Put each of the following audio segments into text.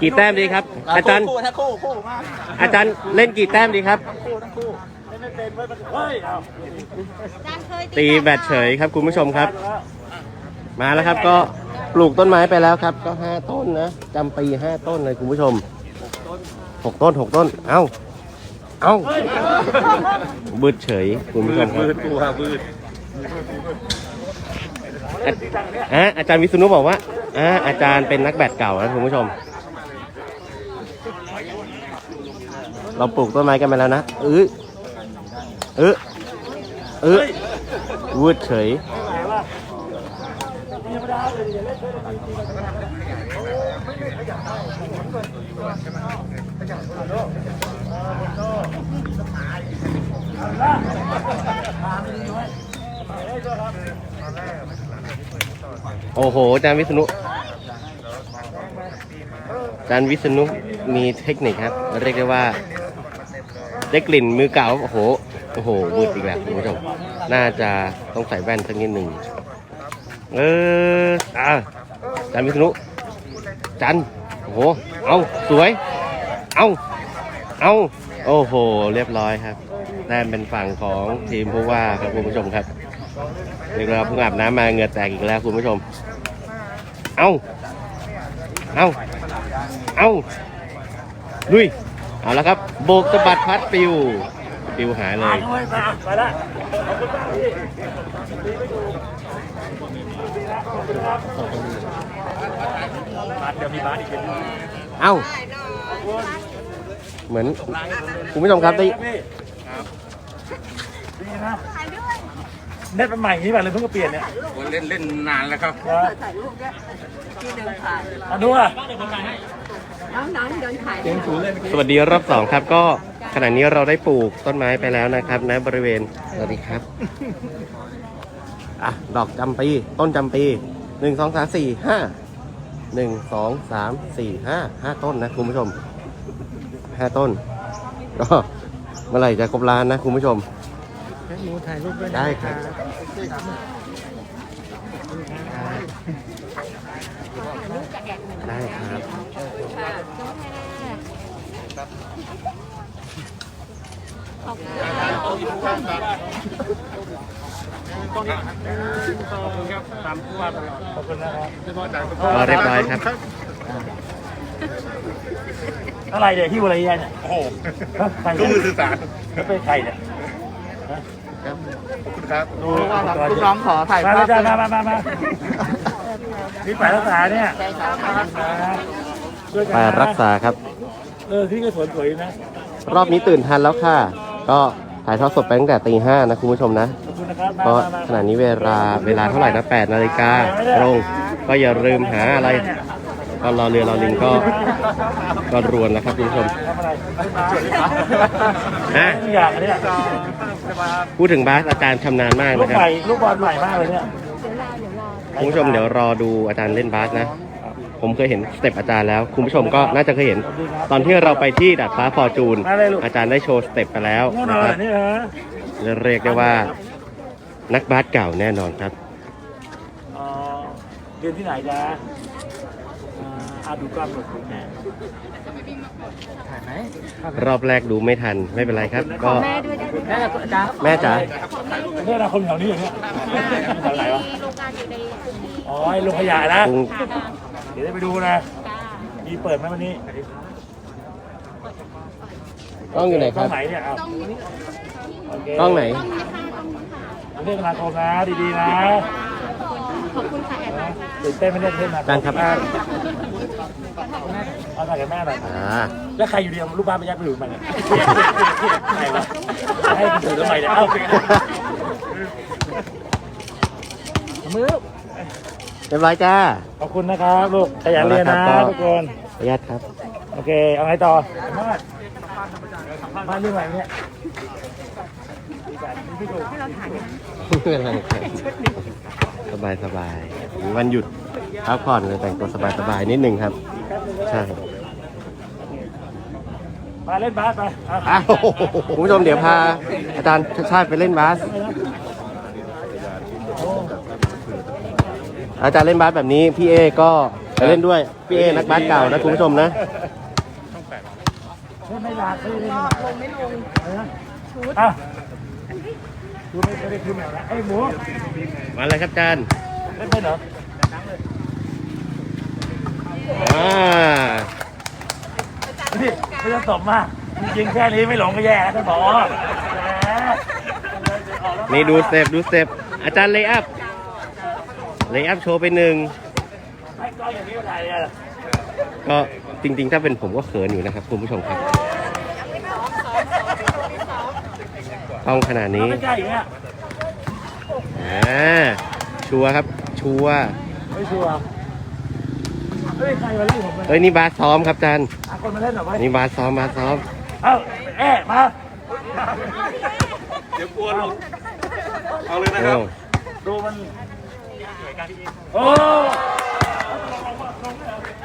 กี่แต้มดีครับ อาจารย์คู่นะคู่คู่มากอาจารย์เล่นกี่แต้มดีครับคู่ทั้งคู่เล่นไม่เป็นเว้ยมันเฮ้ยเอาตีแบตเฉยครับคุณผู้ชมครับ มาแล้วครับก็ปลูกต้นไม้ไปแล้วครับ ก็ห้าต้นนะจำปีห้าต้นเลยคุณผู้ชมหกต้นหกต้น เอ้า เอ้าบืดเฉยคุณผู้ชมครับบืดกูฮะบืด อะอะอาจารย์วิษณุบอกว่าอะอาจารย์เป็นนักแบดเก่านะคุณผู้ชม เราปลูกต้นไม้กันไปแล้วนะเออเออเออวืดเฉย โอ้โหอาจารย์วิษณุอาจารย์วิษณุมีเทคนิคครับเรียกได้ว่าได้กลิ่นมือเก่าโอ้โหโอ้โหวืดอีกแล้วคุณผู้ชมน่าจะต้องใส่แว่นสักนิดหนึ่งเอออะอาจารย์วิษณุจันโอ้โหเอาสวย เอาเอาโอ้โห เรียบร้อยครับแต้มเป็นฝั่งของทีมผู้ว่าครับคุณผู้ชมครับ เรียกว่าเพิ่งอาบน้ำมาเหงื่อแตกอีกแล้วคุณผู้ชม เอาเอาเอาลุย เอาแล้วครับ โบกสะบัดพัดปิว ปิวหายเลยเฮ้ยมาไปละขอบคุณมากพี่บาสเดี๋ยวมีบาสอีกเป็นเอ้า เหมือน คุณผู้ชมครับได้ ดีนะ เน็ตเป็นใหม่อย่างนี้แบบเลยเพิ่งมาเปลี่ยนเนี่ยเล่นเล่นนานแล้วครับถ่ายรูปด้วยที่เดินถ่ายอันนู้นอะน้องๆเดินถ่ายเสียงศูนย์เลยเมื่อกี้สวัสดีรอบสองครับก็ขณะนี้เราได้ปลูกต้นไม้ไปแล้วนะครับณบริเวณสวัสดีครับอะดอกจำปีต้นจำปีหนึ่งสองสามสี่ห้าหนึ่งสองสามสี่ห้าห้าต้นนะคุณผู้ชมห้าต้นก็เมื่อไหร่จะครบล้านนะคุณผู้ชม หนูถ่ายรูปด้วยได้ครับ ได้ครับตามผู้ว่าตลอดขอบคุณนะครับ ก็เรียบร้อยครับ อะไรเดี๋ยวที่วรยาเนี่ยโอ้โห ใครก็มือสื่อสารแล้วเป็นใครเนี่ย ขอบคุณครับดูลูกน้องขอถ่ายมาภาเลยพจ้ามามามามานี่ฝ่ายรักษาเนี่ยด้วยกันไปนะรักษาครับ เออที่ก็สวนสวยนะรอบนี้ตื่นทันแล้วค่ะ ก็ถ่ายทอดสดไปตั้งแต่ตีห้านะคุณผู้ชมนะ ขอบคุณนะครับเพราะขณะนี้เวลาเวลาเท่าไหร่นะ8นาฬิกาตรง ก็อย่าลืมหาอะไร ก็รอเรือรอลิงก็ก็รวนแล้วครับคุณผู้ชมทำอะไรอะทุกอย่างอันเนี้ยพูดถึงบาสอาจารย์ชำนาญมากลูกนะครับ ใหม่ลูกบอลใหม่มากเลยเนี่ยคุณผู้ชมเดี๋ยวรอดูอาจารย์เล่นบาสนะ ผมเคยเห็นสเต็ปอาจารย์แล้ว คุณผู้ชมก็น่าจะเคยเห็น ตอนที่เราไปที่ดัดฟ้าฟอร์จูน อาจารย์ได้โชว์สเต็ปไปแล้วนู่นนะเลครัยบนี่ฮะเรียกได้ว่า นักบาสเก่าแน่นอนครับ อ๋อเรียนที่ไหนจ๊ะอ่าอาดูกล้ามหนุกแม่ถ่ายไหมรอบแรกดูไม่ทันไม่เป็นไรครับ ก็ แม่ด้วยได้ไหมแม่จ้าแม่จ๋าเนี่ยนะคนแถวนี้อย่างเงี้ยแถวไหนวะโรงงานอยู่ในพื้นที่อ๋อไอ้โรงขยะนะ กรุงเดี๋ยวได้ไปดูนะมีเปิดไหมวันนี้กล้องอยู่ไหนคกล้รัอบงไหนเนี่ยเอาโเคกล้องไหนเรื่องธนาคมนะ ดีๆนะขอบคุณค่ะแอดมินค่ะ ตื่นเต้นไม่ได้เต้นนะอาจารย์ครับ เอาถ่ายกับแม่หน่อยอ่า แล้วใครอยู่เดียวลูกบ้านไปยัดไปอยู่มันเนี่ยใครวะให้มันถือทำไมเนี่ยเอามือเรียบร้อยจ้า ขอบคุณนะครับลูกขยันเรียนนะเอาละครับทุกคนขออนุญาตครับ โอเค เอาไงต่อบ้านเรื่องอะไรเนี่ยไม่เป็นไรครับสบายสบายมีวันหยุดพักผ่อนเลยแต่งตัวสบายสบายนิดนึงครับ ใช่มาเล่นบาสไปเอาอ้าวคุณผู้ชมเดี๋ยวพาอาจารย์ชาติชาติไปเล่นบาสออาจารย์เล่นบาสแบบนี้พี่เอก็ไปเล่นด้วย พี่เอนักบาสเก่านะคุณผู้ชมนะไม่ไม่ลาไม่ลงไม่ลงชุดอะดูไม่ไม่ได้คืนไหนนะไอ้หมูมาเลยครับอาจารย์เล่นเป็นเหรอ อ่านี่ไม่ต้องตบมากจริงๆแค่นี้ไม่หลงก็แย่แล้วท่านผอแหมนี่ดูสเต็ปดูสเต็ปอาจารย์เลย์อัพเลย์อัพโชว์ไปหนึ่งไม่ก็อย่างนี้ก็ได้อะก็จริง ๆ ถ้าเป็นผมก็เขินอยู่นะครับคุณผู้ชมครับต้องขนาดนี้ไม่ใกล้อย่างเงี้ยอ่าชัวร์ครับชัวร์ ไม่ชัวร์ เฮ้ยใครมาเล่นผมมันเอ้ยนี่บาสซ้อมครับอาจารย์หาคนมาเล่นหน่อยไหมนี่บาสซ้อมบาสซ้อม เอ้าแอะมาเดี๋ยวกลัวลูกเอาเลยนะครับโอ้ดูมันโอ้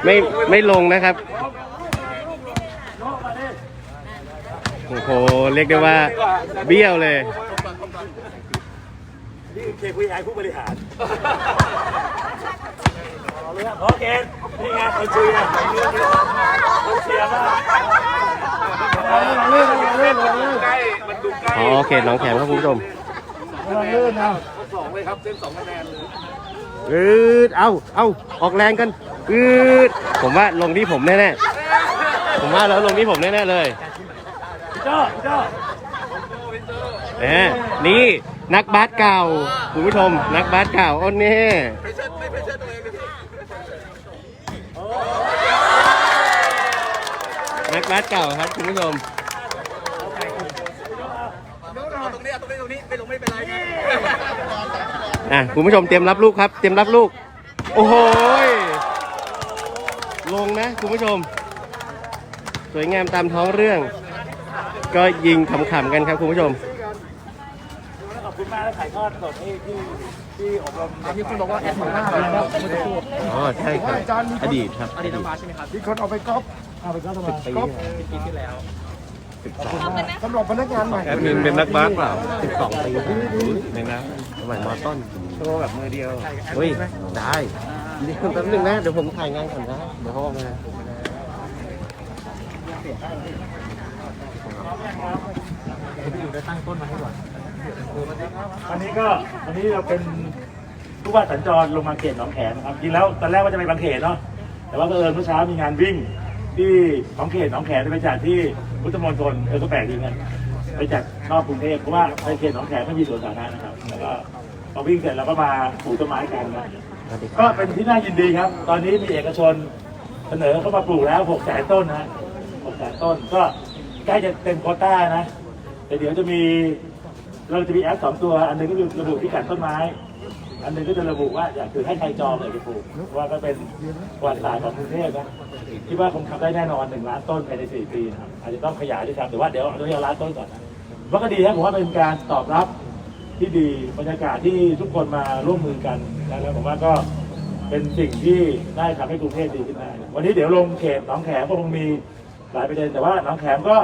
ไม่ไม่ลงนะครับโน้มาดิโอ้โห เรียกได้ว่า เบี้ยวเลย นี่เคคุยไอผู้บริหาร เอาเลยครับขอเกณฑ์นี่ไงคนคุยนะคนเชียร์มากเอาเล่นเอาเล่นเอาเล่นใกล้มันดูใกล้อ๋อเขตหนองแขมครับคุณผู้ชมเอาเล่นนะสองเลยครับเส้นสองคะแนนเลยอืดเอาเอาออกแรงกันอืดผมว่าลงที่ผมแน่ๆผมว่าแล้วลงที่ผมแน่ๆเลยพี่โจ้พี่โจ้แหมนี่นักบาสเก่าคุณผู้ชม นักบาสเก่าอ้นนี่ไม่ใช่ไม่ไม่ใช่ตัวเองเลยพี่ นักบาสเก่าครับคุณผู้ชมเอาตรงนี้เอาตรงนี้ตรงนี้ไม่ลงไม่เป็นไรครับอะคุณผู้ชมเตรียมรับลูกครับ เตรียมรับลูก โอ้โหยลงนะคุณผู้ชม สวยงามตามท้องเรื่อง ก็ยิงขำๆกันครับคุณผู้ชมขอบคุณมากแล้วถ่ายทอดสดให้ที่ที่อบรมมีคนบอกว่าแอดของหน้าอ๋อใช่ครับอดีตครับอดีตมีคนเอาไปก๊อป เอาไปก็ทำไมก๊อปสำหรับพนักงานใหม่แอดมินเป็นนักบาสเปล่าสิบสองปีครับหนึ่งนะสมัยมอต้นโชว์แบบมือเดียวเฮ้ยได้เดี๋ยวแป๊บนึงนะเดี๋ยวผมถ่ายงานก่อนนะเดี๋ยวเขาออกมาวันนี้ก็วันนี้เราเป็นผู้ว่าสัญจรลงมาเขตหนองแขมครับจริงแล้วตอนแรกว่าจะไปบางเขตเนาะแต่ว่าเผอิญเมื่อเช้ามีงานวิ่ง ที่หนองเขตหนองแขมไปจัดที่พุทธมณฑลเออก็แปลกดีเหมือนกันไปจัดนอกกรุงเทพเพราะว่าในเขตหนองแขไม่มีสวนสาธารณะนะครับแล้วก็พอวิ่งเสร็จเราก็มาปลูกต้นไม้กันนะก็เป็นที่น่ายินดีครับ ตอนนี้มีเอกชนเสนอเข้ามาปลูกแล้ว6แสนต้นนะ6แสนต้นก็ใกล้จะเต็มโควต้านะแต่เดี๋ยวจะมีเราจะมีแอปสองตัว อันหนึงก็คือระบุพิกัดต้นไม้ อันหนึงก็จะระบุว่าอยากคือให้ใครจองเลยไปปลูกว่าก็เป็นประวัติศาสตร์ของกรุงเทพนะคิดว่าคงทำได้แน่นอนหนึ่งล้านต้นภายในสี่ปีนะครับอาจจะต้องขยายด้วยซ้ำแต่ว่าเดี๋ยวเราเอาล้านต้นก่อนนะว่าก็ดีครับผมว่าเป็นการตอบรับที่ดีบรรยากาศที่ทุกคนมาร่วมมือกันนะแล้วผมว่าก็เป็นสิ่งที่ได้ทำให้กรุงเทพดีขึ้นได้วันนี้เดี๋ยวลงเขตหนองแขมก็คงมีหลายประเด็นแต่ว่าหนองแขมก็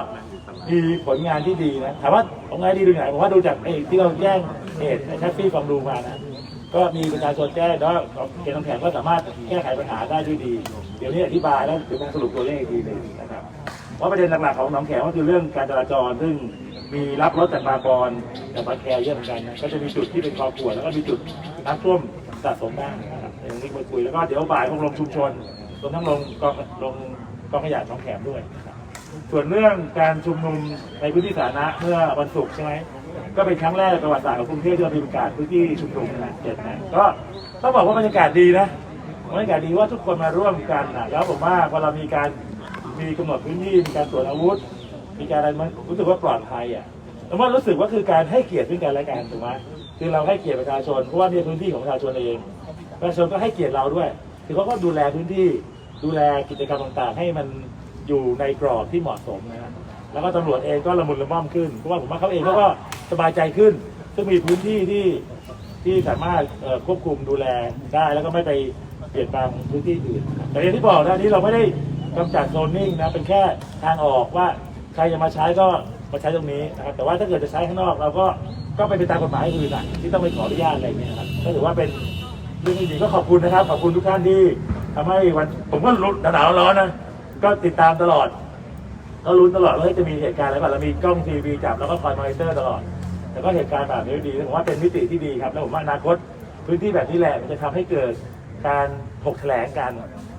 มีผลงานที่ดีนะถามว่าผลงานดีดูไหนผมว่าดูจากไอ้ที่เราแจ้งเหตุแท็กซี่ฟองดูมานะ ก็มีประชาชนแจ้งแล้วเขตหนองแขมก็สามารถแก้ไขปัญหาได้ด้วยดี เดี๋ยวนี้อธิบายแล้วเดี๋ยวผมสรุปตัวเลขอีกทีหนึงนะครับ เพราะประเด็นหลักๆของหนองแขมก็คือเรื่องการจราจร ซึ่งมีรับรถจากบางบอนจากบางแคเยอะเหมือนกันนะก็จะมีจุดที่เป็นคอขวดแล้วก็มีจุดน้ำท่วมสะสมบ้างนะครับเดี๋ยววันนี้มาคุยแล้วก็เดี๋ยวบ่ายคงลงชุมชนรวมทั้งลงกองลงกองขยะหนองแขมด้วยนะครับส่วนเรื่องการชุมนุมในพื้นที่สาธารณะเมื่อวันศุกร์ใช่ไหม ก็เป็นครั้งแรกในประวัติศาสตร์ของกรุงเทพที่เรามีประกาศพื้นที่ชุมนุมนะเจ็ดนะก็ต้องบอกว่าบรรยากาศดีนะบรรยากาศดีว่าทุกคนมาร่วมกันนะแล้วผมว่าพอเรามีการมีกำหนดพื้นที่มีการตรวจอาวุธ มีการอะไรมันรู้สึกว่าปลอดภัยอะแต่ว่ารู้สึกว่าคือการให้เกียรติซึ่งกันและกันถูกไหมคือเราให้เกียรติประชาชนเพราะว่านี่พื้นที่ของประชาชนเองประชาชนก็ให้เกียรติเราด้วย คือเขาก็ดูแลพื้นที่ดูแลกิจกรรมต่างๆ ให้มันอยู่ในกรอบที่เหมาะสมนะ แล้วก็ตำรวจเองก็ละมุนละม่อมขึ้นเพราะว่าผมว่าเขาเองเขาก็สบายใจขึ้น ซึ่งมีพื้นที่ที่ที่สามารถควบคุมดูแลได้แล้วก็ไม่ไปเปลี่ยนแปลงพื้นที่อื่นแต่อย่างที่บอกนะนี้เราไม่ได้กำจัดโซนนิ่งนะเป็นแค่ทางออกว่าใครจะมาใช้ก็มาใช้ตรงนี้นะครับแต่ว่าถ้าเกิดจะใช้ข้างนอกเราก็ก็ไปไปตามกฎหมายอื่นอะที่ต้องไปขออนุญาตอะไรเงี้ยนะครับก็ถือว่าเป็นเรื่องดีๆก็ขอบคุณนะครับ ขอบคุณทุกท่านที่ทำให้วันผมก็รู้หนาวร้อนนะก็ติดตามตลอด ก็ลุ้นตลอดว่าเฮ้ยจะมีเหตุการณ์อะไรบ้างเรามีกล้องทีวีจับแล้วก็คอยมอนิเตอร์ตลอดแต่ก็เหตุการณ์แบบนี้ดีผมว่าเป็นมิติที่ดีครับ แล้วผมว่าอนาคตพื้นที่แบบนี้แหละมันจะทำให้เกิดการถกแถลงกัน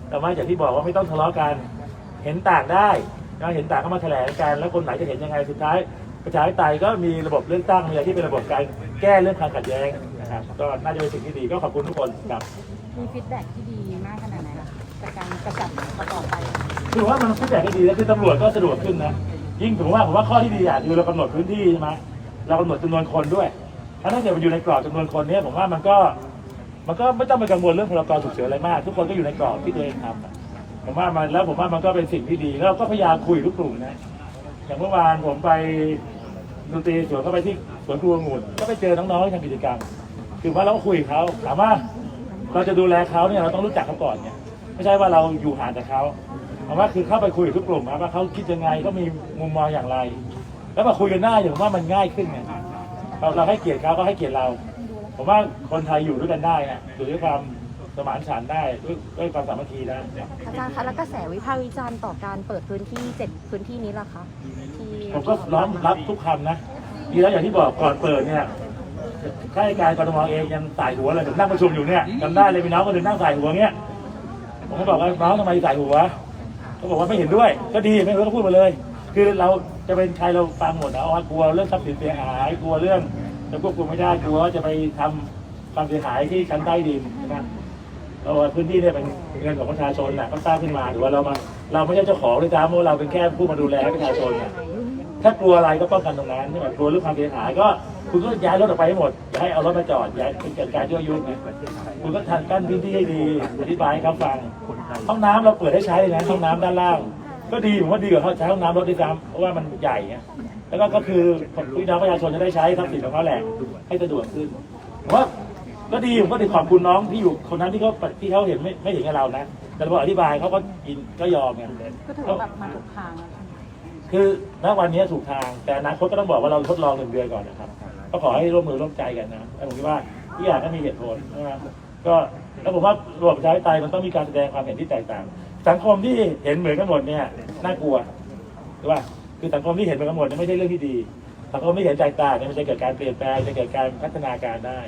แต่ว่าอย่างที่บอกว่าไม่ต้องทะเลาะกัน เห็นต่างได้นะเห็นต่างก็มาแถลงกัน แล้วคนไหนจะเห็นยังไงสุดท้าย ประชาธิปไตยก็มีระบบเลือกตั้งมีอะไรที่เป็นระบบการแก้เรื่องความขัดแย้งนะครับ ก็น่าจะเป็นสิ่งที่ดีก็ขอบคุณทุกคนครับ มีฟีดแบ็กที่ดีมากขนาดไหนล่ะจากการกระจัดต่อไป คือว่ามันพูดแต่ก็ดีแล้วคือตำรวจก็สะดวกขึ้นนะยิ่งถือว่าผมว่าข้อที่ดีอะคือเรากำหนดพื้นที่ใช่ไหมเรากำหนดจำนวนคนด้วย ถ้าถ้าเกิดมันอยู่ในกรอบจำนวนคนเนี้ยผมว่ามันก็มันก็ไม่ต้องไปกังวลเรื่องพรกฉุกเฉินอะไรมาก ทุกคนก็อยู่ในกรอบที่ตัวเองทำผมว่ามันแล้วผมว่ามันก็เป็นสิ่งที่ดีแล้วก็พยายามคุยทุกกลุ่มนะอย่างเมื่อวานผมไปดนตรีสวนเข้าไปที่สวนครูองุ่นก็ไปเจอน้องๆที่ทำกิจกรรมคือว่าเราก็คุยเขาถามว่าเราจะดูแลเขาเนี่ยเราต้องรู้จักเขาก่อนเนี่ยไม่ใช่ว่าเราอยู่ห่างจากเขา ผมว่าคือเข้าไปคุยกับทุกกลุ่มครับว่าเขาคิดยังไงเขามีมุมมองอย่างไร แล้วมาคุยกันหน้าอย่างผมว่ามันง่ายขึ้นไงเราเราให้เกียรติเขาก็ให้เกียรติเรา ผมว่าคนไทยอยู่ด้วยกันได้นะอยู่ด้วยความสมานฉันท์ได้ด้วยด้วยความสามัคคีได้อาจารย์คะแล้วกระแสวิพากษ์วิจารณ์ต่อการเปิดพื้นที่เจ็ดพื้นที่นี้ล่ะคะที่ผมก็น้อมรับทุกคำนะดีแล้วอย่างที่บอกก่อนเปิดเนี่ยข้าราชการกรทมเองยังสายหัวเลยผมนั่งประชุมอยู่เนี่ยจำได้เลยมีน้องคนหนึ่งนั่งสายหัวเงี้ยผมก็บอกว่าน้องทำไมใส่หัว เขาบอกว่าไม่เห็นด้วย ก็ดีไม่รู้ก็พูดมาเลย คือเราจะเป็นใครเราฟังหมดนะว่ากลัวเรื่องทรัพย์สินเสียหายกลัวเรื่องจะควบคุมไม่ได้กลัวว่าจะไปทำความเสียหายที่ชั้นใต้ดินใช่ไหมเราพื้นที่เนี่ยเป็นเงินของประชาชนน่ะก็สร้างขึ้นมาหรือว่าเรามาเราไม่ใช่เจ้าของเลยจ้าเพราะเราเป็นแค่ผู้มาดูแลประชาชนน่ะถ้ากลัวอะไรก็ป้องกันตรงนั้นใช่ไหมกลัวเรื่องความเสียหายก็คุณก็ย้ายรถออกไปให้หมดอย่าให้เอารถมาจอดอย่าเป็นการยั่วยุไงคุณก็ทันกั้นพื้นที่ให้ดีอธิบายให้เขาฟัง ห้องน้ำเราเปิดให้ใช้เลยนะห้องน้ำด้านล่าง ก็ดีผมว่าดีกว่าเขาใช้ห้องน้ำรถด้วยซ้ำเพราะว่ามันใหญ่ไงแล้วก็ก็คือพี่น้องประชาชนจะได้ใช้ทรัพย์สินของเขาแหละให้สะดวกขึ้นผมว่าก็ดีผมก็ถือขอบคุณน้องที่อยู่คนนั้นที่เขาที่เขาเห็นไม่ไม่เห็นกับเรานะ แต่พออธิบายเขาก็ยินก็ยอมไง ก็ถือว่าแบบมาถูกทางแล้วคือณวันนี้ถูกทาง แต่อนาคตก็ต้องบอกว่าเราทดลองหนึ่งเดือนก่อนนะครับ ก็ขอให้ร่วมมือร่วมใจกันนะแล้วผมคิดว่าทุกอย่างก็มีเหตุผลนะครับ ก็แล้วผมว่าระบบประชาธิปไตยมันต้องมีการแสดงความเห็นที่แตกต่าง สังคมที่เห็นเหมือนกันหมดเนี่ยน่ากลัวใช่ป่ะคือสังคมที่เห็นเหมือนกันหมดเนี่ยไม่ใช่เรื่องที่ดีสังคมที่เห็นแตกต่างเนี่ยมันจะเกิดการเปลี่ยนแปลงจะเกิดการพัฒนาการได้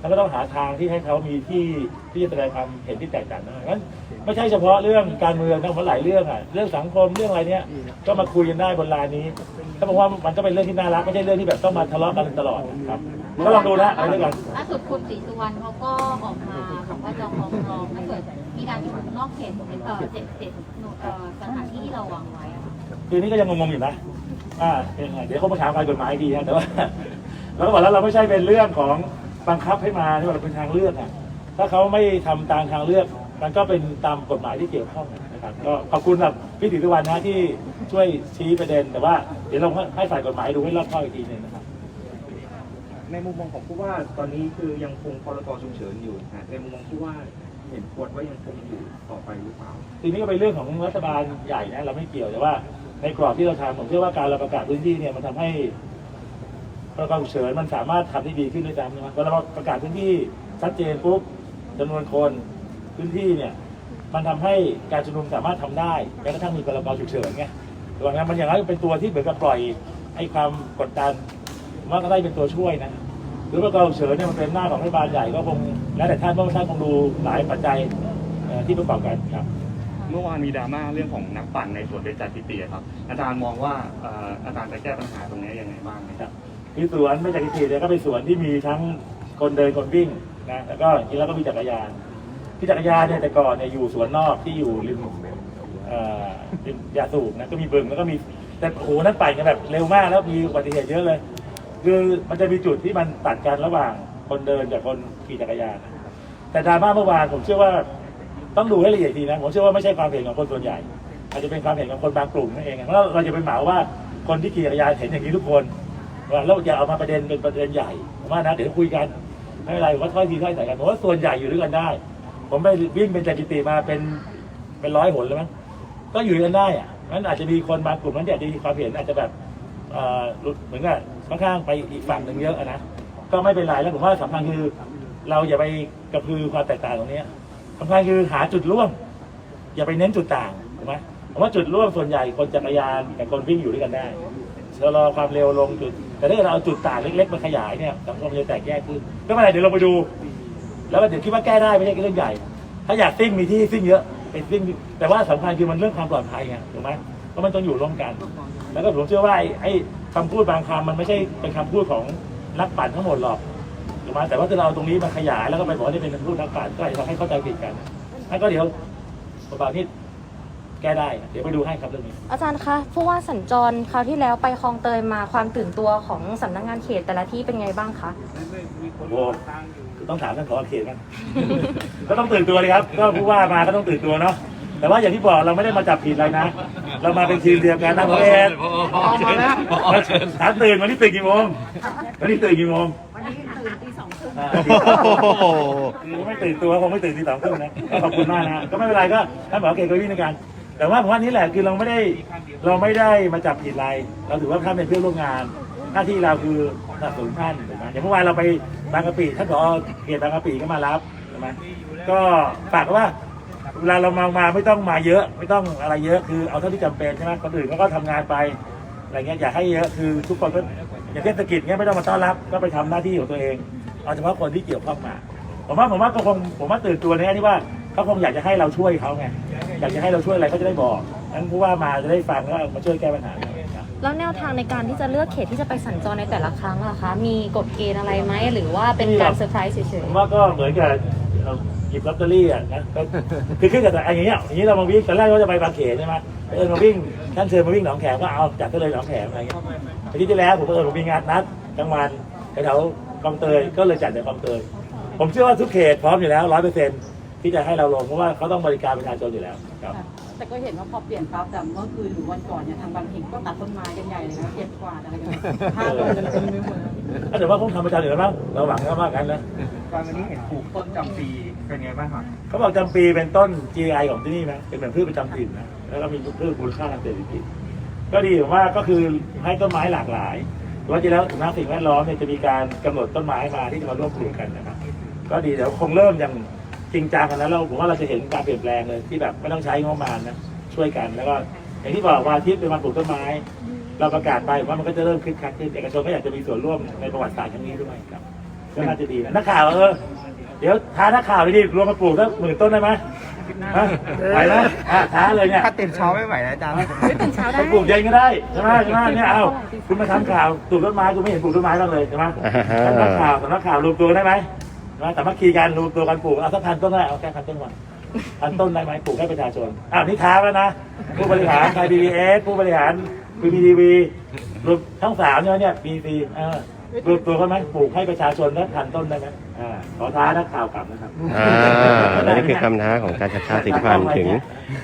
แล้วก็ต้องหาทางที่ให้เขามีที่ที่จะแสดงความเห็นที่แตกต่างได้งั้น ไม่ใช่เฉพาะเรื่องการเมืองนะมันหลายเรื่องอะเรื่องสังคมเรื่องอะไรเนี้ยก็มาคุยกันได้บนลานนี้ถ้าบอกว่ามันก็เป็นเรื่องที่น่ารักไม่ใช่เรื่องที่แบบต้องมาทะเลาะกันตลอดครับก็ลองดูนะเอาเรื่องกันล่าสุดคุณศรีสุวรรณเขาก็ออกมาบอกว่าจะฟ้องร้องถ้าเกิดมีการชุมนุมนอกเขตเอ่อเจ็ดเจ็ดเอ่อสถานที่ที่เราวางไว้อะค่ะทีนี้ก็ยังงงๆอยู่นะอ่าเป็นไงเดี๋ยวเขามาถามการกฎหมายดีนะแต่ว่าเราก็บอกแล้วเราไม่ใช่เป็นเรื่องของบังคับให้มาที่ว่าเป็นทางเลือกอะถ้าเขาไม่ทำตามทางเลือก มันก็เป็นตามกฎหมายที่เกี่ยวข้องนะครับก็ขอบคุณแบบพี่ติสุวรรณนะที่ช่วยชี้ประเด็น แต่ว่าเดี๋ยวเราให้ฝ่ายกฎหมายดูให้รอบคอบอีกทีหนึงนะครับ ในมุมมองของผู้ว่าตอนนี้คือยังคงพรกฉุกเฉินอยู่นะในมุมมองผู้ว่าเห็นควรว่ายังคงอยู่ต่อไปหรือเปล่า ทีนี้ก็เป็นเรื่องของรัฐบาลใหญ่นะเราไม่เกี่ยวแต่ว่าในกรอบที่เราทำผมเชื่อว่าการเราประกาศพื้นที่เนี่ยมันทำให้พรกฉุกเฉินมันสามารถทำได้ดีขึ้นด้วยซ้ำนะเวลาเราประกาศพื้นที่ชัดเจนปุ๊บจำนวนคน พื้นที่เนี่ยมันทำให้การชุมนุมสามารถทำได้แม้กระทั่งมีพรกฉุกเฉินไงตัวนั้นมันอย่างนั้นเป็นตัวที่เหมือนกับปล่อยให้ความกดดันผมว่าก็ได้เป็นตัวช่วยนะหรือพรกฉุกเฉินเนี่ยมันเป็นหน้าของรัฐบาลใหญ่ก็คงแล้วแต่ท่านเพราะว่าท่านคงดูหลายปัจจัยเอ่อที่ประกอบกันครับเมื่อวานมีดราม่าเรื่องของนักปั่นในสวนเบญจทิติครับ อาจารย์มองว่าเอ่ออาจารย์จะแก้ปัญหาตรงนี้ยังไงบ้างไหมครับที่สวนไม่จากกิจเนี่ยก็เป็นสวนที่มีทั้งคนเดินคนวิ่งนะแล้วก็จริงแล้วก็มีจักรยาน ที่จักรยานเนี่ยแต่ก่อนเนี่ยอยู่สวนนอกที่อยู่ริมเอ่อริมยาสูบนะก็มีบึงแล้วก็มีแต่โอ้โหนั่นปั่นกันแบบเร็วมากแล้วมีอุบัติเหตุเยอะเลย คือมันจะมีจุดที่มันตัดกันระหว่างคนเดินกับคนขี่จักรยานนะแต่ดราม่าเมื่อวานผมเชื่อว่าต้องดูให้ละเอียดทีนะผมเชื่อว่าไม่ใช่ความเห็นของคนส่วนใหญ่ อาจจะเป็นความเห็นของคนบางกลุ่มนั่นเองเพราะเราจะไปเหมาว่าคนที่ขี่จักรยานเห็นอย่างนี้ทุกคนว่าเราอย่าเอามาประเด็นเป็นประเด็นใหญ่ผมว่านะเดี๋ยวคุยกันไม่เป็นไรผมว่าถ้อยทีถ้อยใส่กันผมว่าส่วนใหญ่อยู่ด้วยกันได้ ผมไปวิ่งเป็นจากกิติมาเป็นเป็นร้อยหนเลยมั้งก็อยู่กันได้อะงั้นอาจจะมีคนบางกลุ่มนั้นอาจจะมีความเห็นอาจจะแบบเหมือนกับค่อนข้างไปอีกฝั่งหนึ่งเยอะนะก็ไม่เป็นไรแล้วผมว่าสำคัญคือ เราอย่าไปกระพือความแตกต่างตรงนี้สำคัญคือหาจุดร่วม อย่าไปเน้นจุดต่างถูกไหมผมว่าจุดร่วมส่วนใหญ่คนจักรยานกับคนวิ่งอยู่ด้วยกันได้ชะลอความเร็วลงจุด แต่ถ้าเกิดเราเอาจุดต่างเล็กๆมาขยายเนี่ยสังคมจะแตกแยกขึ้นก็ไม่เป็นไรเดี๋ยวเราไปดู แล้วก็เดี๋ยวคิดว่าแก้ได้ไม่ใช่เรื่องใหญ่ ถ้าอยากซิ่งมีที่ซิ่งเยอะเป็นซิ่งแต่ว่าสำคัญคือมันเรื่องความปลอดภัยไงถูกไหมเพราะมันต้องอยู่ร่วมกัน แล้วก็ผมเชื่อว่าไอ้ไอ้คำพูดบางคำมันไม่ใช่เป็นคำพูดของนักปั่นทั้งหมดหรอกถูกไหมแต่ว่าถ้าเราเอาตรงนี้มาขยายแล้วก็ไปบอกว่านี่เป็นคำพูดนักปั่นก็อาจจะทำให้เข้าใจผิดกันนั่นก็เดี๋ยวบางที่แก้ได้ เดี๋ยวไปดูให้ครับเรื่องนี้ อาจารย์คะผู้ว่าสัญจรคราวที่แล้วไปคลองเตยมาความตื่นตัวของสำนักงานเขตแต่ละที่เป็นไงบ้างคะ โอ้โห ต้องถามท่านขอเขตกันก็ต้องตื่นตัวเลยครับ ก็ผู้ว่ามาก็ต้องตื่นตัวเนาะแต่ว่าอย่างที่บอกเราไม่ได้มาจับผิดอะไรนะ เรามาเป็นทีมเดียวกันนะพ่อเอ็ดถามตื่นวันนี้ตื่นกี่โมงวันนี้ตื่นกี่โมงวันนี้ตื่นตีสองครึ่งอ่าโอ้โหคือไม่ตื่นตัวคงไม่ตื่นทีสองครึ่งนะก็ขอบคุณมากนะก็ไม่เป็นไรก็ท่านบอกโอเคก็วิ่งในการแต่ว่าผมว่านี่แหละคือเราไม่ได้เราไม่ได้มาจับผิดอะไร เราถือว่าท่านเป็นเพื่อนร่วมงาน หน้าที่เราคือสนับสนุนท่านถูกไหมอย่างเมื่อวานเราไปบางกะปิท่านผอเขตบางกะปิก็มารับใช่ไหมก็ฝากว่าเวลาเรามามาไม่ต้องมาเยอะ ไม่ต้องอะไรเยอะคือเอาเท่าที่จำเป็นใช่ไหมคนอื่นเขาก็ทำงานไปอะไรเงี้ยอย่าให้เยอะคือทุกคนก็อย่างเทศกิจเงี้ยไม่ต้องมาต้อนรับก็ไปทำหน้าที่ของตัวเองเอาเฉพาะคนที่เกี่ยวข้องมาผมว่าผมว่าก็คงผมว่าตื่นตัวในแง่ที่ว่าเขาคงอยากจะให้เราช่วยเขาไงอยากจะให้เราช่วยอะไรเขาจะได้บอกนั้นผู้ว่ามาจะได้ฟังแล้วมาช่วยแก้ปัญหา แล้วแนวทางในการที่จะเลือกเขตที่จะไปสัญจรในแต่ละครั้งล่ะคะ มีกฎเกณฑ์อะไรไหมหรือว่าเป็นการเซอร์ไพรส์เฉยผมว่าก็เหมือนกับเอ่อหยิบลอตเตอรี่อะนะก็คือขึ้นกับแต่อย่างเงี้ยอย่างนี้เรามาวิ่งตอนแรกว่าจะไปบางเขนใช่ไหมเออมาวิ่งท่านเชิญมาวิ่งหนองแขมก็เอาจัดก็เลยหนองแขมอะไรเงี้ยอาทิตย์ที่แล้วผมก็เออผมมีงานนัดกลางวันแถวๆคลองเตยก็เลยจัดในคลองเตย ผมเชื่อว่าทุกเขตพร้อมอยู่แล้วร้อยเปอร์เซ็นต์ ที่จะให้เราลงเพราะว่าเขาต้องบริการประชาชนอยู่แล้วครับแต่ก็เห็นว่าพอเปลี่ยนปั๊บแต่เมื่อคืนหรือวันก่อนเนี่ยทางบางเขนก็ตัดต้นไม้กันใหญ่เลยนะเก็บกวาดอะไรกันห้าตัวกันเต็มไปหมดก็แต่ว่าคงทำประชาชนอยู่แล้วมั้งเราหวังว่าว่ากันนะตอนนี้เห็นปลูกต้นจำปีเป็นไงบ้างครับเขาบอกจำปีเป็นต้น GI ของที่นี่นะเป็นเหมือนพืชประจำถิ่นนะแล้วก็มีพืชมูลค่าทางเศรษฐกิจก็ดีผมว่าก็คือให้ต้นไม้หลากหลายแต่ว่าจริงแล้วสำนักสิ่งแวดล้อมเนี่ยจะมีการกำหนดต้นไม้มาที่จะมาร่วมปลูกกันนะครับก็ดีเดี๋ยวคงเริ่มอย่าง จริงจังกันแล้วเราผมว่าเราจะเห็นการเปลี่ยนแปลงเลยที่แบบไม่ต้องใช้งบประมาณนะช่วยกันแล้วก็อย่างที่บอกว่าที่เป็นวันปลูกต้นไม้ เราประกาศไปผมว่ามันก็จะเริ่มคึกคักขึ้นเอกชนก็อยากจะมีส่วนร่วมในประวัติศาสตร์ครั้งนี้ด้วยครับก็น่าจะดีนะนักข่าวเออเดี๋ยวท้านักข่าวไปดิรวมมาปลูกสักหมื่นต้นได้ไหมฮะไหวไหมอะท้าเลยเนี่ยถ้าตื่นเช้าไม่ไหวนะอาจารย์ๆตื่นเช้าได้ ไปปลูกเย็นก็ได้ใช่ไหมใช่ไหมเนี่ยเอาคุณมาทำข่าวปลูกต้นไม้คุณไม่เห็นปลูกต้นไม้บ้างเลยใช่ไหมอ่าฮะสำนักข่าวสำนักข่าวรวมตัวได้ไหม ใช่ไหมสามัคคีกันรวมตัวกันปลูกเอาสักพันต้นได้เอาแค่พันต้นก่อนพันต้นได้ไหมปลูกให้ประชาชนอ้าวนี่ท้าแล้วนะผู้บริหารไทยบีบีเอสผู้บริหารพีพีทีวีรวมทั้งสามเนี่ยเนี่ยบีซีเออรวมตัวกันไหมปลูกให้ประชาชนได้พันต้นได้ไหมอ่าขอท้านักข่าวกลับนะครับอ่าและนี่คือคำท้าของการชัดชาติสิทธิพันธ์ถึง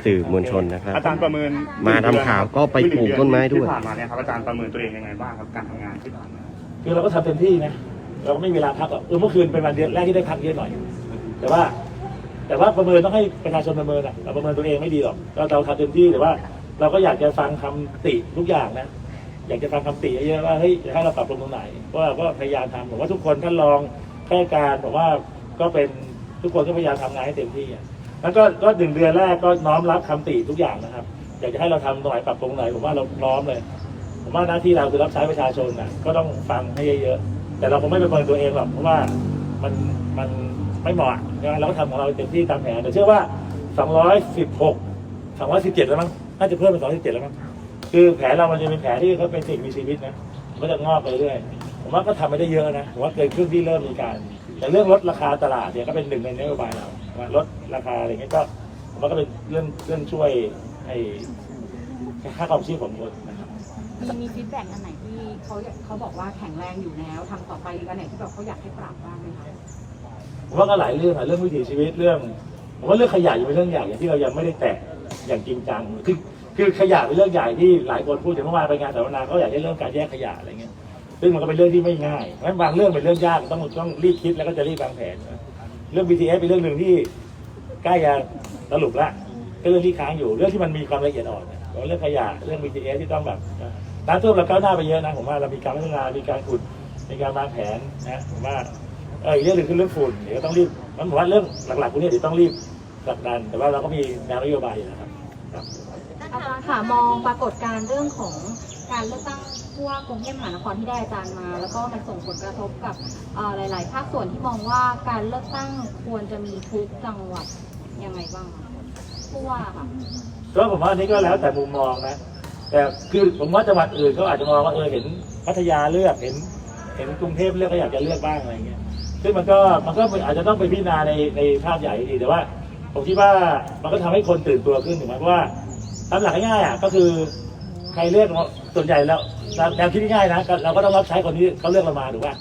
สื่อมวลชนนะครับ อาจารย์ประเมินมาทำข่าวก็ไปปลูกต้นไม้ด้วย ที่ผ่านมาเนี่ยครับอาจารย์ประเมินตัวเองยังไงบ้างครับการทำงานที่ผ่านมาคือเราก็ทำเต็มที่นะ เราก็ไม่มีเวลาพักหรอกเออเมื่อคืนเป็นวันเดียวแรกที่ได้พักเยอะหน่อย แต่ว่า แต่ว่าประเมินต้องให้ประชาชนประเมินอะเราประเมินตัวเองไม่ดีหรอกเราเราทำเต็มที่แต่ว่า เราก็อยากจะฟังคำติทุกอย่างนะ อยากจะฟังคำติเยอะๆว่าเฮ้ยจะให้เราปรับปรุงตรงไหนเพราะเราก็พยายามทำผมว่าทุกคนท่านรองข้าราชการผมว่าก็เป็นทุกคนก็พยายามทำงานให้เต็มที่อะแล้วก็ก็หนึ่งเดือนแรกก็น้อมรับคำติทุกอย่างนะครับ อยากจะให้เราทำตรงไหนปรับปรุงไหนผมว่าเราพร้อมเลย ผมว่าหน้าที่เราคือรับใช้ประชาชนนะก็ต้องฟังให้เยอะๆ แต่เราคงไม่ไปเมินตัวเองหรอกเพราะว่ามันมันไม่เหมาะนะเราก็ทำของเราเต็มที่ตามแผนแต่เชื่อว่า 216 217 แล้วมั้งน่าจะเพิ่มเป็น217 แล้วมั้งคือแผนเรามันจะเป็นแผนที่เขาเป็นสิ่งมีชีวิตนะมันก็จะงอกไปเรื่อยผมว่าก็ทำไปได้เยอะนะผมว่าเกินครึ่งที่เริ่มมีการ แต่เรื่องลดราคาตลาดเนี่ยก็เป็นหนึ่งในนโยบายเราว่าลดราคาอะไรเงี้ยก็ผมว่าก็เป็นเรื่องเรื่องช่วยให้ค่าครองชีพของคนนะ มีมีฟีดแบ็กอันไหนที่เขาเขาบอกว่าแข็งแรงอยู่แล้วทำต่อไปอีกอันไหนที่แบบเขาอยากให้ปรับบ้างไหมคะผมว่าก็หลายเรื่องอะเรื่องวิถีชีวิตเรื่องผมว่าเรื่องขยะยังเป็นเรื่องใหญ่อย่างที่เรายังไม่ได้แตะอย่างจริงจังคือคือขยะเป็นเรื่องใหญ่ที่หลายคนพูดถึงเมื่อวานไปงานสัมมนาเขาอยากให้เรื่องการแยกขยะอะไรเงี้ยซึ่งมันก็เป็นเรื่องที่ไม่ง่ายเพราะฉะนั้นบางเรื่องเป็นเรื่องยากต้องต้องรีบคิดแล้วก็จะรีบวางแผนเรื่อง BTS เป็นเรื่องหนึ่งที่ใกล้จะสรุปละก็เรื่องที่ค้างอยู่เรื่องที่มันมีความละเอียดอ่อนเรื่องขยะเรื่อง BTS ที่ต้องแบบ นะน้ำท่วมเราก้าวหน้าไปเยอะนะผมว่าเรามีการพัฒนามีการขุดมีการวางแผนนะผมว่าเอออีกเรื่องหนึ่งคือเรื่องฝุ่นเดี๋ยวก็ต้องรีบมันผมว่าเรื่องหลักๆพวกนี้เดี๋ยวต้องรีบผลักดัน แต่ว่าเราก็มีแนวนโยบายอยู่นะครับครับอาจารย์ค่ะมองปรากฏการณ์เรื่องของการเลือกตั้งผู้ว่ากรุงเทพมหานครที่ได้อาจารย์มา แล้วก็มันส่งผลกระทบกับเอ่อหลาย ๆ ภาคส่วนที่มองว่าการเลือกตั้งควรจะมีทุกจังหวัดยังไงบ้างคะผู้ว่าค่ะก็ผมว่าอันนี้ก็แล้วแต่มุมมองนะ แต่คือผมว่าจังหวัดอื่นเขาอาจจะมองว่าเออเห็นพัทยาเลือกเห็น เห็นกรุงเทพเลือกก็อยากจะเลือกบ้างอะไรเงี้ยซึ่งมันก็มันก็อาจจะต้องไปพิจารณาในในภาพใหญ่ดีแต่ว่า ผมคิดว่ามันก็ทำให้คนตื่นตัวขึ้นถูกไหมเพราะว่าตามหลักง่ายๆอะก็คือใครเลือกส่วนใหญ่แล้วแนวคิดง่ายๆนะเราก็ต้องรับใช้คนที่เขาเลือกเรามาถูกป่ะ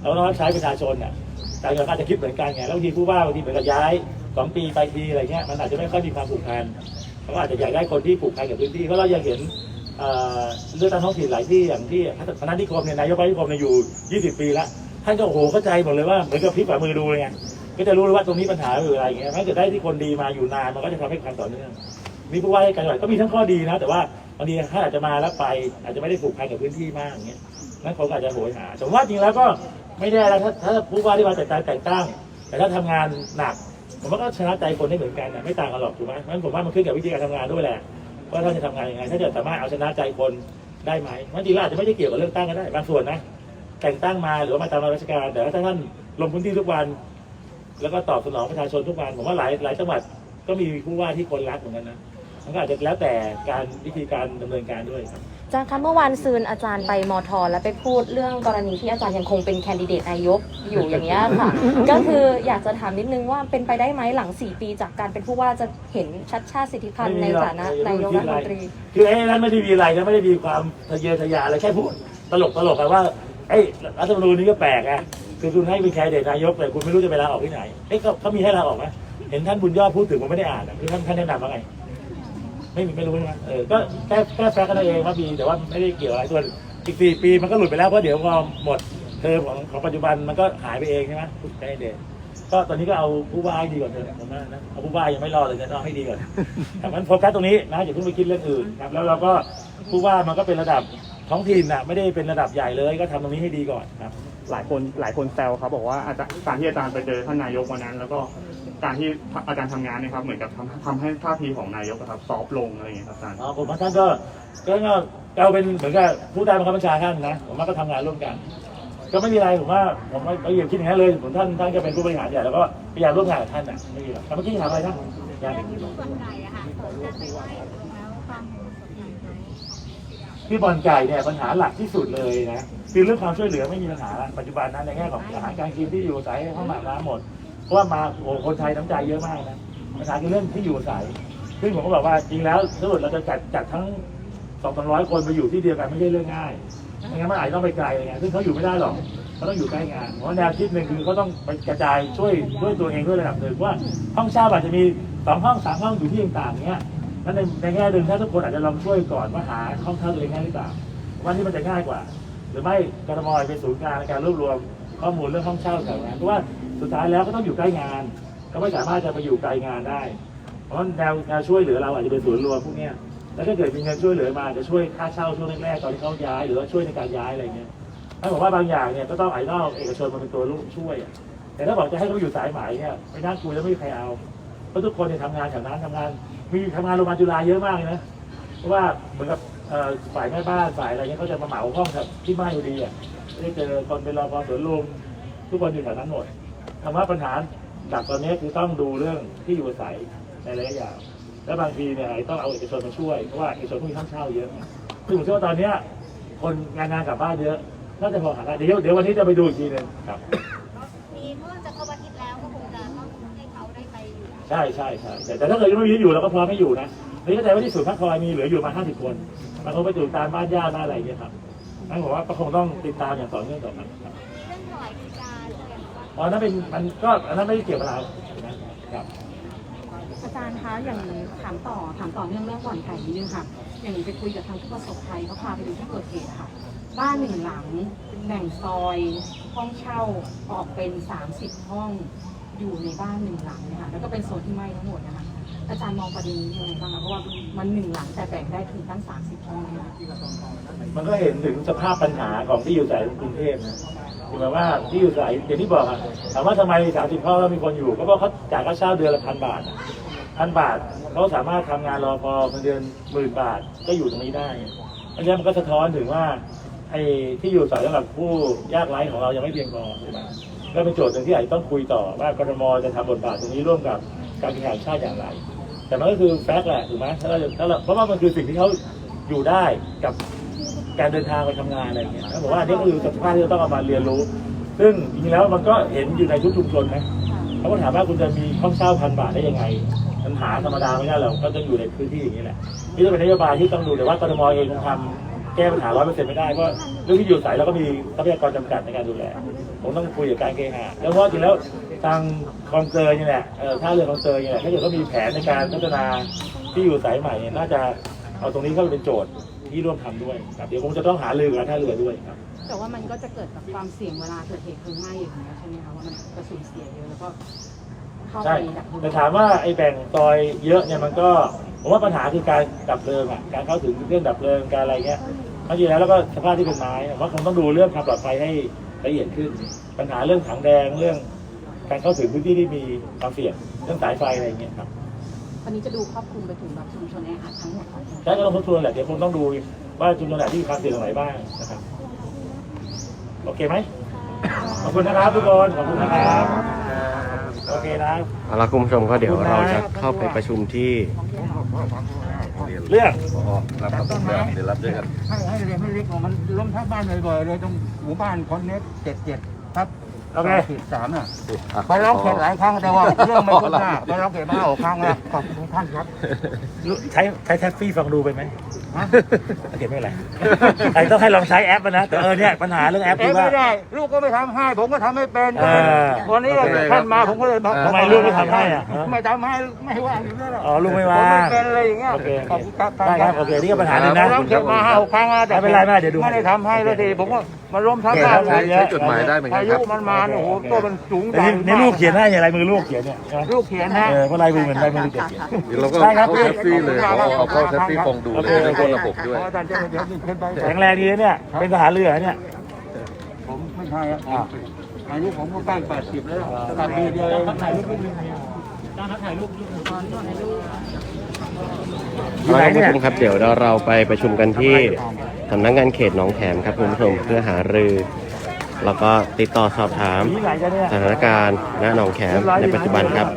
เราต้องรับใช้ประชาชนอะแต่เราอาจจะคิดเหมือนกันไงแล้วบางทีผู้ว่าบางทีเหมือนกับย้ายสองปีไปทีอะไรเงี้ยมันอาจจะไม่ค่อยมีความผูกพันเขาอาจจะอยากได้คนที่ผูกพันกับพื้นที่เพราะเรายังเห็น เอ่อเลือกตั้งท้องถิ่นหลายที่อย่างที่คณะนิคมเนี่ยนายกนิคมเนี่ยอยู่ 20 ปีแล้วท่านก็โอ้โหเข้าใจหมดเลยว่าเหมือนกับพลิกฝ่ามือดูเลยไงก็จะรู้เลยว่าตรงนี้ปัญหาคืออะไรอย่างเงี้ยถ้าเกิดได้ที่คนดีมาอยู่นานมันก็จะทำให้ความต่อเนื่องมีผู้ว่าราชการจังหวัดก็มีทั้งข้อดีนะ แต่ว่าบางทีท่านอาจจะมาแล้วไป อาจจะไม่ได้ผูกพันกับพื้นที่มากอย่างเงี้ยนั่นเขาอาจจะโหยหาแต่ว่าจริงแล้วก็ไม่ได้แล้วถ้าถ้าผู้ว่าที่มาแต่งแต่งตั้ง แต่ถ้าทำงานหนัก ผมว่าก็ชนะใจคนได้เหมือนกันนะไม่ต่างกันหรอกถูกไหมงั้นผมว่ามันขึ้นกับวิธีการทำงานด้วยแหละ ว่าท่านจะทำงานยังไงถ้าจะสามารถเอาชนะใจคนได้ไหมบางทีเราอาจจะไม่ได้เกี่ยวกับเรื่องตั้งก็ได้บางส่วนนะแต่งตั้งมาหรือว่ามาตามราชการ แต่ว่าถ้าท่านลงพื้นที่ทุกวัน แล้วก็ตอบสนองประชาชนทุกวันผมว่าหลายหลายจังหวัดก็มีผู้ว่าที่คนรักเหมือนกันนะมันก็อาจจะแล้วแต่การวิธีการดำเนินการด้วยครับาจารย์คะเมื่อวานซืนอาจารย์ไปมอทอแล้วไปพูดเรื่องกรณีที่อาจารย์ยังคงเป็นแคนดิเดตนายกอยู่อย่างเงี้ยค่ะ ก็คืออยากจะถามนิดนึงว่าเป็นไปได้ไหมหลัง 4 ปีจากการเป็นผู้ว่าจะเห็นชัดชาติสิทธิพันธ์ในฐานะนายกรัฐมนตรี คือไอ้นั้นไม่ได้มีอะไรนะไม่ได้มีความทะเยอทะยานอะไรแค่พูดตลกตลกกันว่าไอ้รัฐธรรมนูญนี้ก็แปลกไงคือคุณให้เป็นแคนดิเดตนายกแต่คุณไม่รู้จะไปลาออกที่ไหนเอ้ยเขาเขามีให้ลาออกไหมเห็นท่านบุญยอดพูดถึงผมไม่ได้อ่านอะคือท่านท่านแนะนำว่าไง ไม่มีไม่รู้ใช่ไหมเออก็แค่แค่แฟกกันเองว่ามีแต่ว่าไม่ได้เกี่ยวอะไรส่วนอีกสี่ปีมันก็หลุดไปแล้วเพราะเดี๋ยวพอหมดเทอมของของปัจจุบันมันก็หายไปเองใช่ไหมทุกแคนดิเดตก็ตอนนี้ก็เอาผู้ว่าให้ดีก่อนเถอะผมว่านะเอาผู้ว่ายังไม่รอดเลยจะต้องให้ดีก่อนแต่มันโฟกัสตรงนี้นะอย่าเพิ่งไปคิดเรื่องอื่นครับแล้วเราก็ผู้ว่ามันก็เป็นระดับท้องถิ่นนะไม่ได้เป็นระดับใหญ่เลยก็ทำตรงนี้ให้ดีก่อนครับหลายคนหลายคนแซวครับบอกว่าอาจารย์การที่อาจารย์ไปเจอท่านนายกวันนั้น แล้วก็ การที่อาจารย์ทำงานเนี่ยครับเหมือนกับทำทำให้ท่าทีของนายกอะครับซอฟต์ลงอะไรอย่างเงี้ยครับอาจารย์ อ๋อผมว่าท่านก็ก็ก็เราเป็นเหมือนกับผู้ใต้บังคับบัญชาท่านนะผมว่าก็ทำงานร่วมกัน ก็ไม่มีอะไรผมว่าผมไม่ไม่อยากคิดอย่างนั้นเลยผมท่านท่านก็เป็นผู้บริหารใหญ่แล้วก็พยายามร่วมงานกับท่านนะไม่มีหรอกแต่เมื่อกี้ถามอะไรท่านยังส่วนใหญ่อะค่ะส่วนจะไปไหว้แล้วความส่วนใหญ่ไหมที่บอลไก่เนี่ยปัญหาหลักที่สุดเลยนะคือเรื่องความช่วยเหลือไม่มีปัญหาปัจจุบันนั้นในแง่ของอาหารการกินที่อยู่อาศัยห้องอาบน้ำหมด เพราะว่ามาโอ้คนไทยน้ำใจเยอะมากนะปัญหาคือเรื่องที่อยู่อาศัยซึ่งผมก็บอกว่าจริงแล้วถ้าเกิดเราจะจัดจัดทั้งสองสามร้อยคนไปอยู่ที่เดียวกันไม่ใช่เรื่องง่ายไม่งั้นมันอาจจะต้องไปไกลเลยไงซึ่งเขาอยู่ไม่ได้หรอกเขาต้องอยู่ใกล้งานเพราะแนวคิดหนึ่งคือเขาต้องไปกระจายช่วยด้วยตัวเองด้วยระดับหนึ่งว่าห้องเช่าอาจจะมีสองห้องสามห้องอยู่ที่ต่างๆเนี้ยนั้นในในแง่หนึ่งถ้าทุกคนอาจจะลองช่วยก่อนว่าหาห้องเช่าตัวเองง่ายหรือเปล่าว่านี่มันจะง่ายกว่า หรือไม่กรทมเป็นศูนย์กลางในการรวบรวมข้อมูลเรื่องห้องเช่าแถวนั้นเพราะว่า สุดท้ายแล้วก็ต้องอยู่ใกล้งาน ก็ไม่สามารถจะไปอยู่ไกลงานได้ เพราะแนวแนวช่วยเหลือเราอาจจะเป็นศูนย์รวมพวกเนี้ยแล้วถ้าเกิดมีเงินช่วยเหลือมาจะช่วยค่าเช่าช่วงแรกๆตอนที่เขาย้าย หรือว่าช่วยในการย้ายอะไรเงี้ยถ้าบอกว่าบางอย่างเนี่ยก็ต้องไอ้นอกเอกชนมาเป็นตัวร่วมช่วย แต่ถ้าบอกจะให้เขาอยู่สายไหมเนี่ยไม่น่าคุยแล้วไม่มีใครเอาเพราะทุกคนเนี่ยทำงานแถวนั้นทำงานมีทำงานโรงพยาบาลจุฬาเยอะมากเลยนะเพราะว่าเหมือนกับฝ่ายแม่บ้านฝ่ายอะไรเงี้ยเขาจะมาเหมาห้องแบบที่ไม่อยู่ดีอะได้เจอคนเป็นรอพอสวนลุมทุกคนอยู่แถวนั้นหมด คำว่าปัญหาหลักตอนนี้คือต้องดูเรื่องที่อยู่อาศัยในระยะยาวแล้วบางทีเนี่ยต้องเอาเอกชนมาช่วยเพราะว่าเอกชนพวกนี้ท่านเช่าเยอะคือผมเชื่อว่าตอนเนี้ยคนงานงานกลับบ้านเยอะน่าจะพอหาได้เดี๋ยวเดี๋ยววันนี้จะไปดูอีกทีหนึงครับ มีเมื่อจะครบอาทิตย์แล้วก็คงจะต้องให้เขาได้ไปอยู่ใช่ใช่ใช่แต่แต่ถ้าเกิดยังไม่มีที่อยู่เราก็พร้อมไม่อยู่นะนี่เข้าใจว่าที่ศูนย์พักคอยมีเหลืออยู่มาห้าสิบคนมันคงไปอยู่ตามบ้านญาติบ้านอะไรอย่างเงี้ยครับนั่นผมว่าก็คงต้องติดตามอย่างต่อเนื่องต่อไปครับ อ๋อนั่นเป็นมันก็อันนั้นไม่ได้เกี่ยวกับเรานะครับ อาจารย์คะอย่างถามต่อถามต่อเนื่องเรื่องบ่อนไก่นิดนึงค่ะ อย่างไปคุยกับทางผู้ประสบภัยเขาพาไปดูที่เกิดเหตุค่ะ บ้านหนึ่งหลังแบ่งซอยห้องเช่าออกเป็น 30 ห้องอยู่ในบ้านหนึ่งหลังเนี่ยค่ะแล้วก็เป็นโซนที่ไหม้ทั้งหมดนะคะอาจารย์มองประเด็นนี้ยังไงบ้างคะเพราะว่ามันหนึ่งหลังแต่แบ่งได้ถึงตั้ง 30 ห้องเนี่ยค่ะมันก็เห็นถึงสภาพปัญหาของที่อยู่อาศัยในกรุงเทพนะ คือหมายว่าที่อยู่อาศัยอย่างที่บอกอะถามว่าทำไมสามสิบห้องแล้วมีคนอยู่ ก็เพราะเขาจ่ายค่าเช่าเดือนละพันบาทพันบาทเขาสามารถทำงานรอพอเงินเดือนหมื่นบาทก็อยู่ตรงนี้ได้เพราะฉะนั้มันก็สะท้อนถึงว่าไอ้ที่อยู่อาศัยสำหรับผู้ยากไร้ของเรายังไม่เพียงพอใช่ไหมก็เป็นโจทย์หนึ่งที่อาจจะต้องคุยต่อว่ากรทมจะทำบทบาทตรงนี้ร่วมกับการแข่งขันชาติอย่างไร แต่มันก็คือแฟกต์แหละถูกไหมถ้าเราถ้าเราเพราะว่ามันคือสิ่งที่เขาอยู่ได้กับ การเดินทางไปทำงานอะไรอย่างเงี้ยแล้วผมว่าอันนี้คือสภาพที่เราต้องเอามาเรียนรู้ ซึ่งจริงๆแล้วมันก็เห็นอยู่ในทุกชุมชนนะเขาก็ถามว่าคุณจะมีห้องเช่าพันบาทได้ยังไงมันหาธรรมดาไม่ได้หรอกก็ต้องอยู่ในพื้นที่อย่างนี้แหละนี่จะเป็นนโยบายที่ต้องดูแต่ว่ากรทมเองคงทำแก้ปัญหาร้อยเปอร์เซ็นต์ไม่ได้เพราะเรื่องที่อยู่อายเราก็มีทรัพยากรจำกัดในการดูแลผมต้องคุยกับการเคหะแล้วเพราะจริงแล้วทางคลองเตยนี่แหละเอ่อท่าเรือคลองเตยนี่แหละถ้าเกิดเขามีแผนในการพัฒนาที่อยู่อายใหม่เนี่ยน่าจะเอาตรงนี้เข้าไปเป็นโจทย์ ที่ร่วมทำด้วยครับเดี๋ยวคงจะต้องหารือกับท่าเรือด้วยครับแต่ว่ามันก็จะเกิดแบบความเสี่ยงเวลาเกิดเหตุเพลิงไหม้อย่างเงี้ยใช่ไหมคะว่ามันจะสูญเสียเยอะแล้วก็เข้าไปใช่ดับเพลิงแต่ถามว่าไอ้แบ่งซอยเยอะเนี่ยมันก็ผมว่าปัญหาคือการดับเพลิงอะการเข้าถึงเรื่องดับเพลิงการอะไรเงี้ยเมื่อกี้แล้วแล้วก็สภาพที่เป็นไม้ผมว่าคงต้องดูเรื่องความปลอดภัยให้ละเอียดขึ้น ปัญหาเรื่องถังแดงเรื่องการเข้าถึงพื้นที่ที่มีความเสี่ยงเรื่องสายไฟอะไรเงี้ยครับ วันนี้จะดูครอบคลุมไปถึงแบบชุมชนแออัดทั้งหมดของใช่ก็ต้องทบทวนแหละเดี๋ยวคงต้องดูว่าชุมชนไหนที่มีความเสี่ยงตรงไหนบ้างนะครับโอเคไหมขอบคุณนะครับทุกคนขอบคุณนะครับโอเคนะเอาละคุณผู้ชมก็เดี๋ยวเราจะเข้าไปประชุมที่เรื่องให้ให้เรียนให้เล็กมันล้มทับบ้านบ่อยๆเลยตรงหมู่บ้านคอนเน็กเจ็ดเจ็ดครับ โอเคสิบสามอะไปร้องเขตหลายครั้งแต่ว่าเรื่องไม่คืบหน้าไปร้องเขตมาหกครั้งแล้วขอบคุณท่านครับใช้ใช้แท็กซี่ฟังดูไปไหมเก็บไม่เป็นไรไอ้ต้องให้ลองใช้แอปอะนะแต่เออเนี่ยปัญหาเรื่องแอปเอ๊คือว่าไม่ได้ลูกก็ไม่ทำให้ผมก็ทำไม่เป็นเออวันนี้ท่านมาผมก็เลยบอกทำไมลูกไม่ทำให้อะไม่ทำให้ไม่ว่างอยู่แล้วหรอกอ๋อลูกไม่ผมว่างไม่เป็นเลยอย่างเงี้ยโอเคขอบคุณครับได้ครับโอเคนี่ก็ปัญหาหนึ่งนะร้องเขตมาห้าหกครั้งแล้วแต่ไม่เป็นไรไม่เป็นไรเดี๋ยวดูไม่ได้ทำให้แล้วทีผมก็มาล้มทับโอเคบ้านครับเลยใช้จดหมายได้เหมือนกันพายุมันมาเนี่ยโอ้โหตัวมันสูงใหแต่ญ่นี่นี่ลูกเขียนให้อะไรมือลูกเขียนเนี่ยใช่ไหมลูกเขียนนะเออเพราะลายมือเหมือนลายมือเด็กเขียน เดี๋ยวเราก็ได้ครับ เข้าแท็กซี่เลยเอาเอาเข้าแท็กซี่ฟองดูโอเลเคยในคนระบบด้วยขออาจารย์เจ้าเดี๋ยวขึ้นไปแข็งแรงดีนะเนี่ย เป็นทหารเรือเนี่ย ผมไม่ใช่อะอ่าอายุผมก็ใกล้แปดสิบแล้วตัดปีเดียวเองเอาละคุณผู้ชมครับเดี๋ยวเราเราไปประชุมกันที่ สำนักงานเขตหนองแขมครับคุณผู้ชมเพื่อหารือ แล้วก็ติดต่อสอบถามที่ไหนกันเนี่ยสถานการณ์ณหนองแขมในปัจจุบันครับ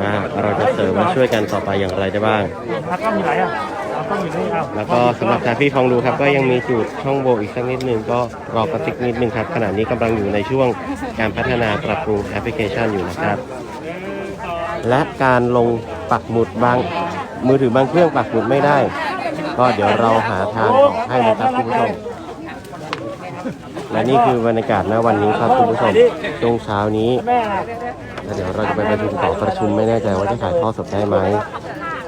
ว่าเราจะเสริมและช่วยกันต่อไปอย่างไรได้บ้างอะกล้องอยู่ไหนอะเอากล้องอยู่นี่เอาแล้วก็สำหรับทางพี่ฟองดูครับ ก็ยังมีจุดช่องโหว่อีกสักนิดนึงก็รอกระติกนิดนึงครับขณะนี้กำลังอยู่ในช่วงการพัฒนาปรับปรุงแอปพลิเคชันอยู่นะครับและการลงปักหมุดบางมือถือบางเครื่องปักหมุดไม่ได้ ก็เดี๋ยวเราหาทางออกให้นะครับคุณผู้ชมและนี่คือบรรยากาศณวันนี้ครับคุณผู้ชมช่วงเช้านี้แม่น่ะแล้วเดี๋ยวเราจะไปประชุมต่อประชุมไม่แน่ใจว่าจะถ่ายทอดสดได้ไหม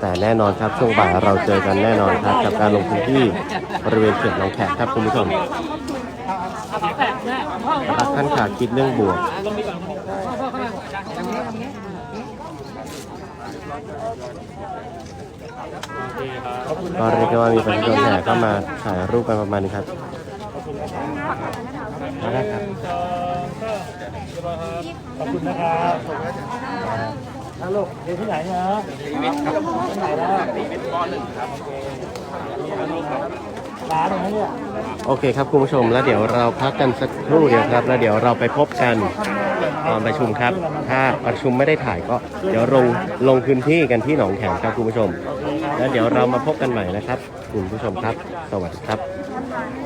แต่แน่นอนครับช่วงบ่ายเราเจอกันแน่นอนครับ กับการลงพื้นที่บริเวณเขตหนองแขกครับคุณผู้ชมรับท่านขาดคิดเรื่องบวก ก็เรียกได้ว่ามีประชาชนแห่เข้ามาถ่ายรูปกันประมาณนี้ครับมาได้ครับขอบคุณนะครับฮัลโหลเรียนที่ไหนฮะที่ไหนแล้วเป็นปหนึ่งครับร้านตรงนี้เนี่ยโอเคครับคุณผู้ชมแล้วเดี๋ยวเราพักกันสักครู่เดียวครับ แล้วเดี๋ยวเราไปพบกันตอนประชุมครับ ถ้าประชุมไม่ได้ถ่ายก็ เดี๋ยวลงลงพื้นที่กันที่หนองแขมครับคุณผู้ชม แล้วเดี๋ยวเรามาพบกันใหม่นะครับ คุณผู้ชมครับ สวัสดีครับ